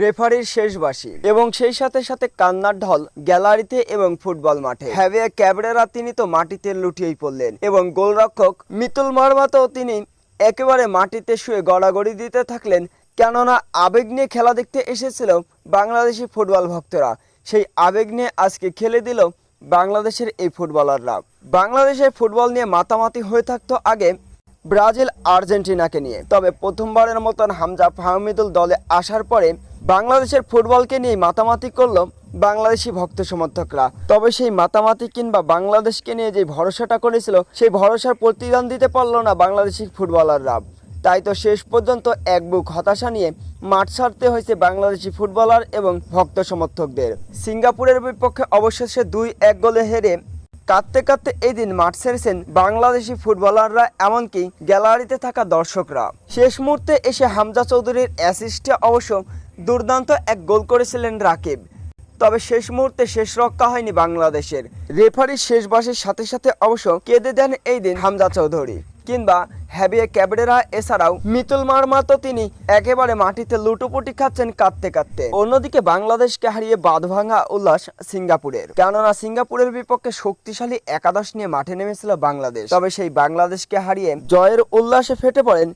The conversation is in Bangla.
রেফারির শেষবাসী এবং সেই সাথে সাথে কান্নার ঢল গ্যালারিতে এবং ফুটবল মাঠে। হ্যাভিয়া ক্যাবরেরা তিনি তো মাটিতে লুটিয়েই পড়লেন এবং গোলরক্ষক মিতুল মারমাতেও তিনি একেবারে মাটিতে শুয়ে গড়াগড়ি দিতে থাকলেন কেননা আবেগ নিয়ে খেলা দেখতে এসেছিল বাংলাদেশি ফুটবল ভক্তরা। সেই আবেগ নিয়ে আজকে খেলে দিল বাংলাদেশের এই ফুটবলাররা। বাংলাদেশের ফুটবল নিয়ে মাতামাতি হয়ে থাকতো আগে ব্রাজিল আর্জেন্টিনাকে নিয়ে। তবে প্রথমবারের মতন হামজা ফাহমিদুল দলে আসার পরে বাংলাদেশের ফুটবলকে নিয়ে মাতামাতি করল বাংলাদেশি ভক্ত সমর্থকরা। তবে সেই মাতামাতি কিংবা বাংলাদেশকে নিয়ে যে ভরসাটা করেছিল, সেই ভরসার প্রতিদান দিতে পারল না বাংলাদেশি ফুটবলাররা। তাই তো শেষ পর্যন্ত এক বুক হতাশা নিয়ে মাঠ ছাড়তে হয়েছে বাংলাদেশি ফুটবলার এবং ভক্ত সমর্থকদের। সিঙ্গাপুরের বিপক্ষে অবশেষে দুই এক গোলে হেরে কাঁদতে কাঁদতে এই দিন মাঠ ছেড়েছেন বাংলাদেশি ফুটবলাররা, এমনকি গ্যালারিতে থাকা দর্শকরা। শেষ মুহূর্তে এসে হামজা চৌধুরীর অ্যাসিস্টে অবশ্য দুর্দান্ত এক গোল করেছিলেন রাকিব। তবে শেষ মুহূর্তে শেষ রক্ষা হয়নি বাংলাদেশের। রেফারির শেষ বাসের সাথে সাথে অবশ্য কেঁদে দেন এই দিন হামজা চৌধুরী। কিংবা হ্যাবিয়ে ক্যাবরেরা এছাড়াও মিতুল মার্মা তো তিনি একেবারে মাটিতে লুটোপুটি খাচ্ছেন কাঁদতে কাঁদতে। অন্যদিকে বাংলাদেশকে হারিয়ে বাঁধভাঙা উল্লাস সিঙ্গাপুরের। কেননা সিঙ্গাপুরের বিপক্ষে শক্তিশালী একাদশ নিয়ে মাঠে নেমেছিল বাংলাদেশ। তবে সেই বাংলাদেশকে হারিয়ে জয়ের উল্লাসে ফেটে পড়েন